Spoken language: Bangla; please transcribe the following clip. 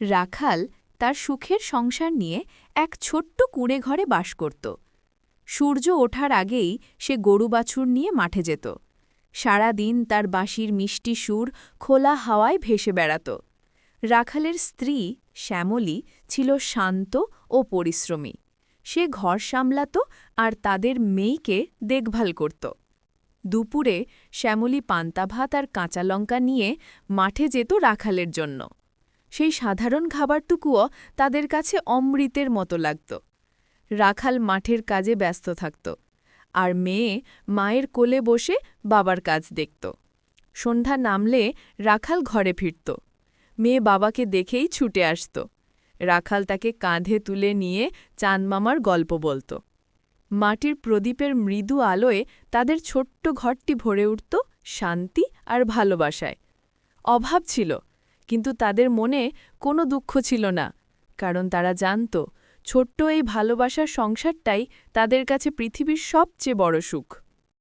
রাখাল তার সুখের সংসার নিয়ে এক ছোট্ট কুঁড়ে ঘরে বাস করত। সূর্য ওঠার আগেই সে গরু বাছুর নিয়ে মাঠে যেত। সারা দিন তার বাঁশির মিষ্টি সুর খোলা হাওয়ায় ভেসে বেড়াত। রাখালের স্ত্রী শ্যামলী ছিল শান্ত ও পরিশ্রমী। সে ঘর সামলাত আর তাদের মেয়েকে দেখভাল করত। দুপুরে শ্যামলী পান্তা ভাত আর কাঁচা লঙ্কা নিয়ে মাঠে যেত রাখালের জন্য। সেই সাধারণ খাবারটুকুও তাদের কাছে অমৃতের মতো লাগত। রাখাল মাঠের কাজে ব্যস্ত থাকত আর মেয়ে মায়ের কোলে বসে বাবার কাজ দেখত। সন্ধ্যা নামলে রাখাল ঘরে ফিরত। মেয়ে বাবাকে দেখেই ছুটে আসত। রাখাল তাকে কাঁধে তুলে নিয়ে চাঁদমামার গল্প বলত। মাটির প্রদীপের মৃদু আলোয় তাদের ছোট্ট ঘরটি ভরে উঠত শান্তি আর ভালোবাসায়। অভাব ছিল কিন্তু তাদের মনে কোনো দুঃখ ছিল না, কারণ তারা জানত ছোট্ট এই ভালোবাসার সংসারটাই তাদের কাছে পৃথিবীর সবচেয়ে বড় সুখ।